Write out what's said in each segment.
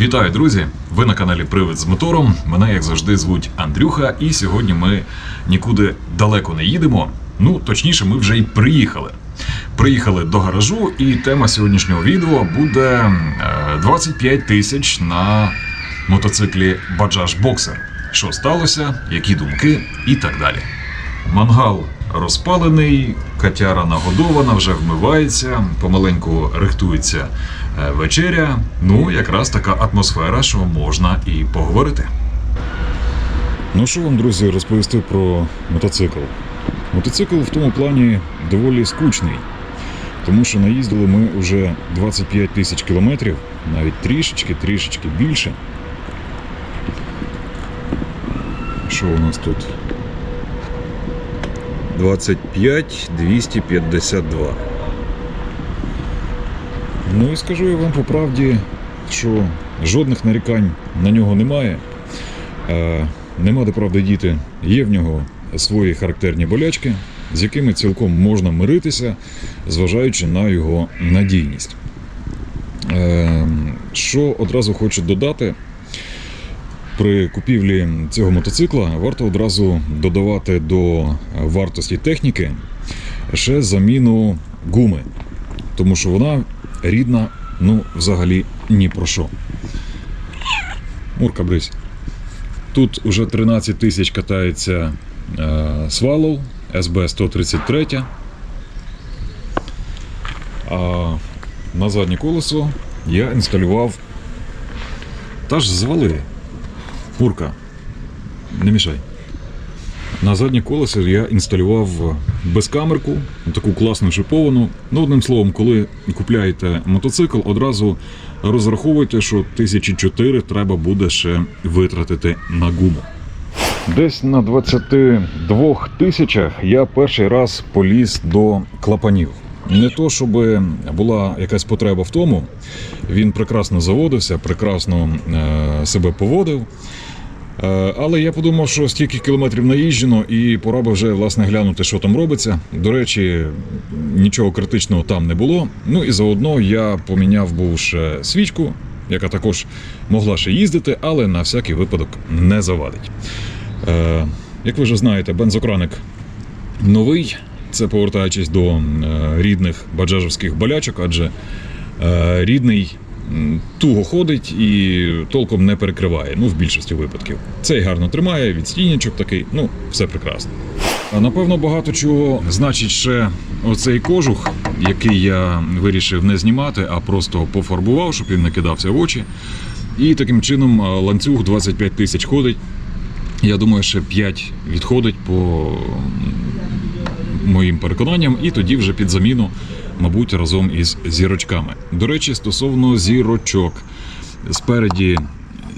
Вітаю, друзі! Ви на каналі Привид з мотором. Мене, як завжди, звуть Андрюха, і сьогодні ми нікуди далеко не їдемо. Ну, точніше, ми вже й приїхали. Приїхали до гаражу, і тема сьогоднішнього відео буде е, 25 тисяч на мотоциклі Bajaj Boxer. Що сталося, які думки і так далі. Мангал розпалений, катяра нагодована, вже вмивається, помаленьку рихтується е, вечеря. Ну, якраз така атмосфера, що можна і поговорити. Ну що вам, друзі, розповісти про мотоцикл? Мотоцикл в тому плані доволі скучний, тому що наїздили ми вже 25 тисяч кілометрів, навіть трішечки, трішечки більше. Що у нас тут? 25 252. Ну і скажу я вам по правді, що жодних нарікань на нього немає. Е, Нема де правда діти. Є в нього свої характерні болячки, з якими цілком можна миритися, зважаючи на його надійність. Е, Що одразу хочу додати, при купівлі цього мотоцикла варто одразу додавати до вартості техніки ще заміну гуми, тому що вона рідна, ну, взагалі ні про що. Мурка, брись. Тут уже 13 тисяч катається е, Swallow SB 133. А на заднє колесо я інсталював. Та ж звали. Мурка, не мішай. На заднє колесо я інсталював безкамерку, таку класну шиповану. Ну, одним словом, коли купляєте мотоцикл, одразу розраховуйте, що тисячі чотири треба буде ще витратити на гуму. Десь на 22 тисячах я перший раз поліз до клапанів. Не то, щоб була якась потреба в тому, він прекрасно заводився, прекрасно е, себе поводив. Е, Але я подумав, що стільки кілометрів наїжджено, і пора би вже власне глянути, що там робиться. До речі, нічого критичного там не було. Ну і заодно я поміняв був ще свічку, яка також могла ще їздити, але на всякий випадок не завадить. Е, Як ви вже знаєте, бензокраник новий. Це повертаючись до е, рідних баджажівських болячок, адже рідний туго ходить і толком не перекриває, ну в більшості випадків. Цей гарно тримає, відстійничок такий, ну все прекрасно. А напевно багато чого значить ще оцей кожух, який я вирішив не знімати, а просто пофарбував, щоб він не кидався в очі. І таким чином е, ланцюг 25 тисяч ходить. Я думаю, ще 5 відходить по моїм переконанням, і тоді вже під заміну, мабуть, разом із зірочками. До речі, стосовно зірочок, спереді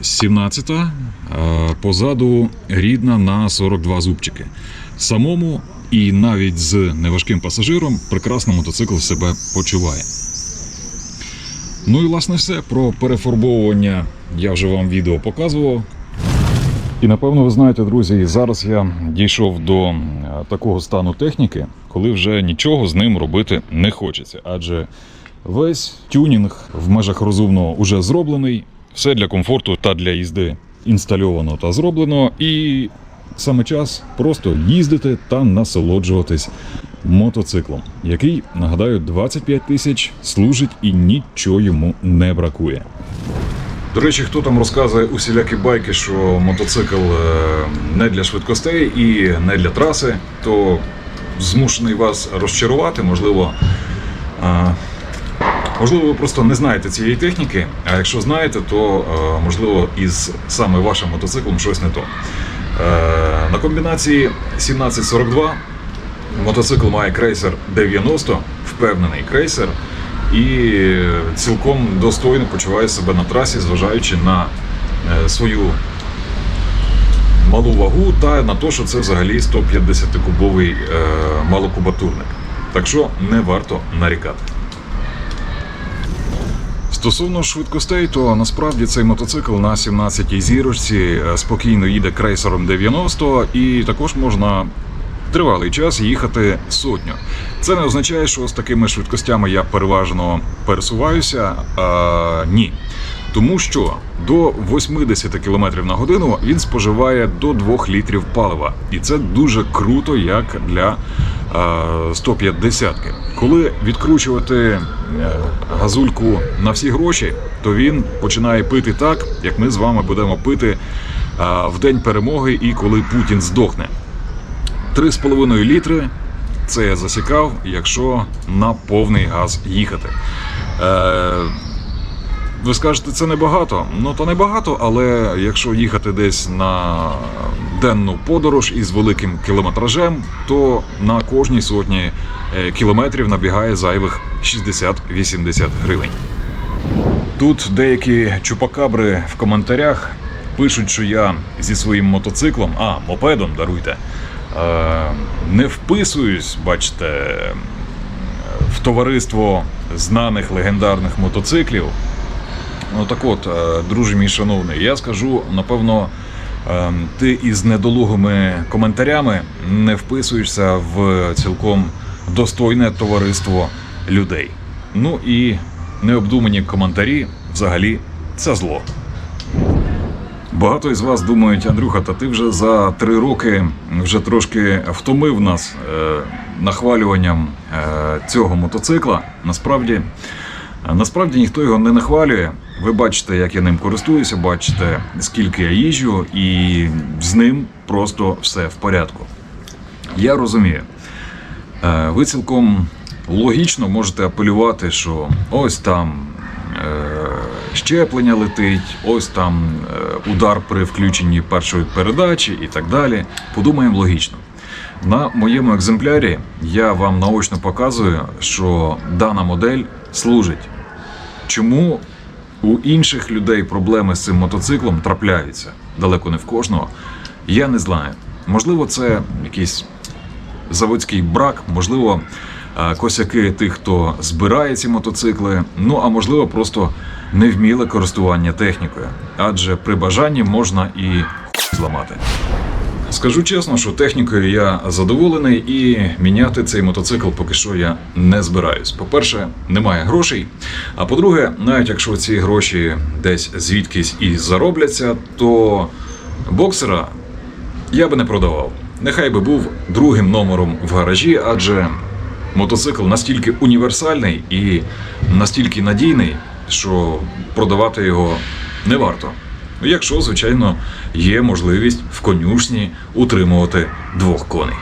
17, а позаду рідна на 42 зубчики. Самому і навіть з неважким пасажиром прекрасно мотоцикл себе почуває. Ну і власне все про перефарбовування я вже вам відео показував. І напевно ви знаєте, друзі, зараз я дійшов до е, такого стану техніки, коли вже нічого з ним робити не хочеться. Адже весь тюнінг в межах розумного вже зроблений, все для комфорту та для їзди інстальовано та зроблено. І саме час просто їздити та насолоджуватись мотоциклом, який, нагадаю, 25 тисяч служить і нічого йому не бракує. До речі, хто там розказує усілякі байки, що мотоцикл е, не для швидкостей і не для траси, то змушений вас розчарувати. Можливо, е, можливо, ви просто не знаєте цієї техніки. А якщо знаєте, то е, можливо із саме вашим мотоциклом щось не то. На комбінації 1742 мотоцикл має крейсер 90, впевнений крейсер і цілком достойно почуває себе на трасі, зважаючи на е, свою малу вагу та на те, що це взагалі 150-кубовий е, малокубатурник. Так що не варто нарікати. Стосовно швидкостей, то насправді цей мотоцикл на 17-й зірочці е, спокійно їде крейсером 90 і також можна тривалий час їхати сотню. Це не означає, що з такими швидкостями я переважно пересуваюся. А, ні. Тому що до 80 км на годину він споживає до 2 літрів палива. І це дуже круто, як для е, 150 ки Коли відкручувати е, газульку на всі гроші, то він починає пити так, як ми з вами будемо пити в день перемоги і коли Путін здохне. 3,5 літри це я засікав, якщо на повний газ їхати. Е, ви скажете, це небагато. Ну то небагато, але якщо їхати десь на денну подорож із великим кілометражем, то на кожній сотні е, кілометрів набігає зайвих 60-80 гривень. Тут деякі чупакабри в коментарях пишуть, що я зі своїм мотоциклом, а мопедом даруйте, не вписуюсь, бачите, в товариство знаних легендарних мотоциклів. Ну так от, е, друже мій шановний, я скажу, напевно, е, ти із недолугими коментарями не вписуєшся в цілком достойне товариство людей. Ну і необдумані коментарі взагалі це зло. Багато із вас думають, Андрюха, та ти вже за три роки вже трошки втомив нас е, нахвалюванням е, цього мотоцикла. Насправді, насправді ніхто його не нахвалює. Ви бачите, як я ним користуюся, бачите, скільки я їжджу, і з ним просто все в порядку. Я розумію. Е, Ви цілком логічно можете апелювати, що ось там е, щеплення летить, ось там е, удар при включенні першої передачі і так далі. Подумаємо логічно. На моєму екземплярі я вам наочно показую, що дана модель служить. Чому у інших людей проблеми з цим мотоциклом трапляються далеко не в кожного, я не знаю. Можливо, це якийсь заводський брак, можливо, е, косяки тих, хто збирає ці мотоцикли. Ну а можливо, просто невміле користування технікою, адже при бажанні можна і зламати. Скажу чесно, що технікою я задоволений і міняти цей мотоцикл поки що я не збираюсь. По-перше, немає грошей. А по-друге, навіть якщо ці гроші десь звідкись і заробляться, то боксера я би не продавав. Нехай би був другим номером в гаражі, адже мотоцикл настільки універсальний і настільки надійний, що продавати його не варто. Якщо, звичайно, є можливість в конюшні утримувати двох коней.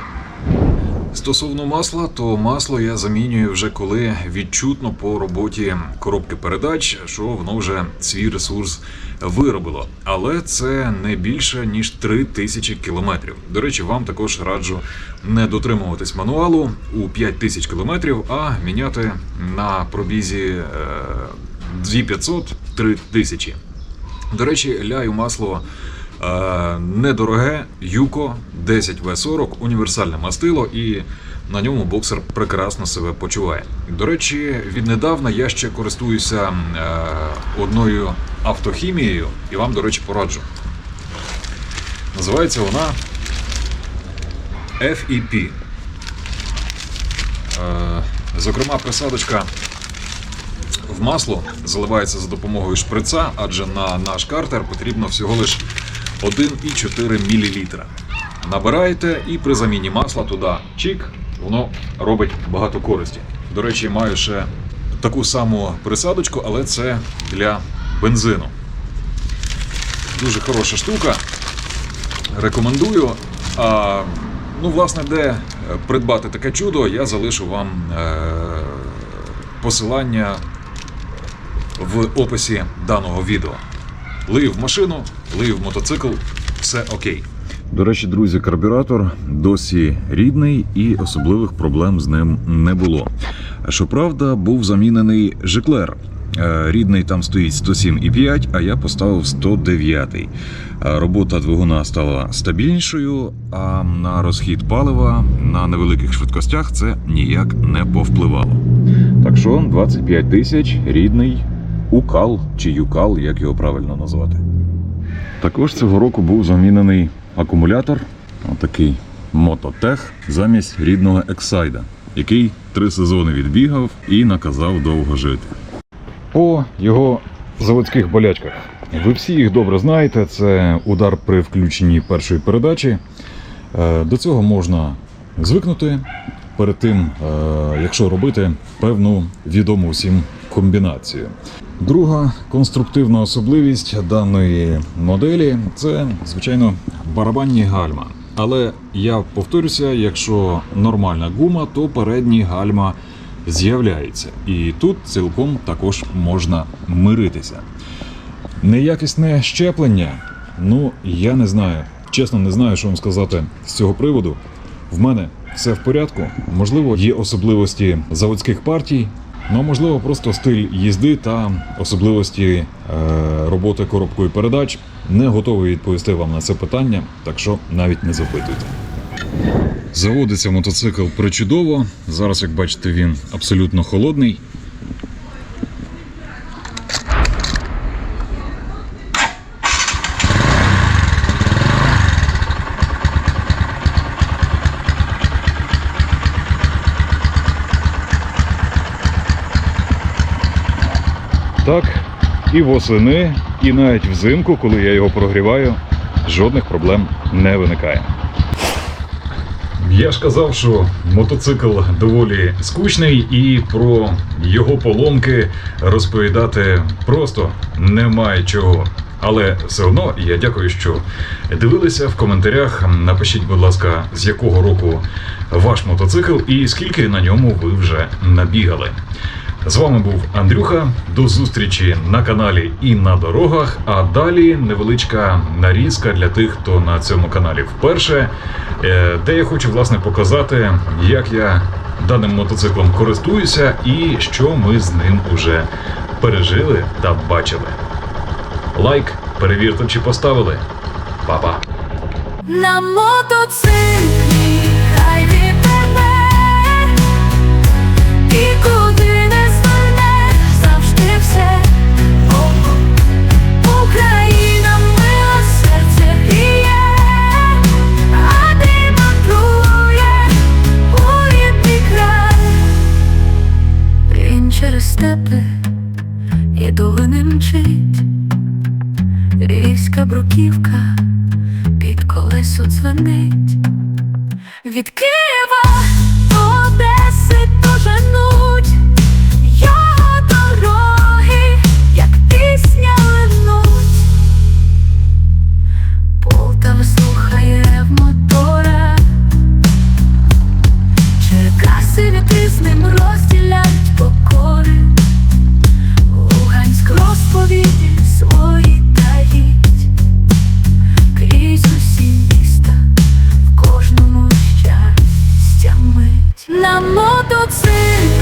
Стосовно масла, то масло я замінюю вже коли відчутно по роботі коробки передач, що воно вже свій ресурс виробило. Але це не більше ніж 3000 кілометрів. До речі, вам також раджу не дотримуватись мануалу у 5000 кілометрів, а міняти на пробізі е, 2500-3000. До речі, ляю масло е, недороге, Юко 10В40, універсальне мастило, і на ньому боксер прекрасно себе почуває. До речі, віднедавна я ще користуюся е, одною автохімією, і вам, до речі, пораджу. Називається вона FEP. Е, зокрема, присадочка в масло заливається за допомогою шприца, адже на наш картер потрібно всього лиш 1,4 мл. Набираєте і при заміні масла туди чик, воно робить багато користі. До речі, маю ще таку саму присадочку, але це для бензину. Дуже хороша штука. Рекомендую. А, ну, власне, де придбати таке чудо, я залишу вам е, посилання в описі даного відео. Лив машину, лив мотоцикл, все окей. До речі, друзі, карбюратор досі рідний і особливих проблем з ним не було. Щоправда, був замінений Жиклер. Е, Рідний там стоїть 107,5, а я поставив 109. Е, Робота двигуна стала стабільнішою, а на розхід палива на невеликих швидкостях це ніяк не повпливало. Так що 25 тисяч рідний укал чи юкал, як його правильно назвати. Також цього року був замінений акумулятор, отакий мототех, замість рідного Ексайда, який три сезони відбігав і наказав довго жити. По його заводських болячках. Ви всі їх добре знаєте. Це удар при включенні першої передачі. Е, До цього можна звикнути перед тим, е, якщо робити певну відому всім комбінацію. Друга конструктивна особливість даної моделі це, звичайно, барабанні гальма. Але я повторюся, якщо нормальна гума, то передні гальма з'являються. І тут цілком також можна миритися. Неякісне щеплення. Ну, я не знаю. Чесно, не знаю, що вам сказати з цього приводу. В мене все в порядку. Можливо, є особливості заводських партій, ну можливо, просто стиль їзди та особливості е, роботи коробкою передач. Не готовий відповісти вам на це питання, так що навіть не запитуйте. Заводиться мотоцикл причудово. Зараз, як бачите, він абсолютно холодний. Так, і восени, і навіть взимку, коли я його прогріваю, жодних проблем не виникає. Я ж казав, що мотоцикл доволі скучний, і про його поломки розповідати просто немає чого. Але все одно я дякую, що дивилися в коментарях. Напишіть, будь ласка, з якого року ваш мотоцикл і скільки на ньому ви вже набігали. З вами був Андрюха. До зустрічі на каналі і на дорогах. А далі невеличка нарізка для тих, хто на цьому каналі вперше, е, де я хочу власне показати, як я даним мотоциклом користуюся і що ми з ним уже пережили та бачили. Лайк, перевірте, чи поставили. Па-па! На мотоциклі хай тебе на мотоциклі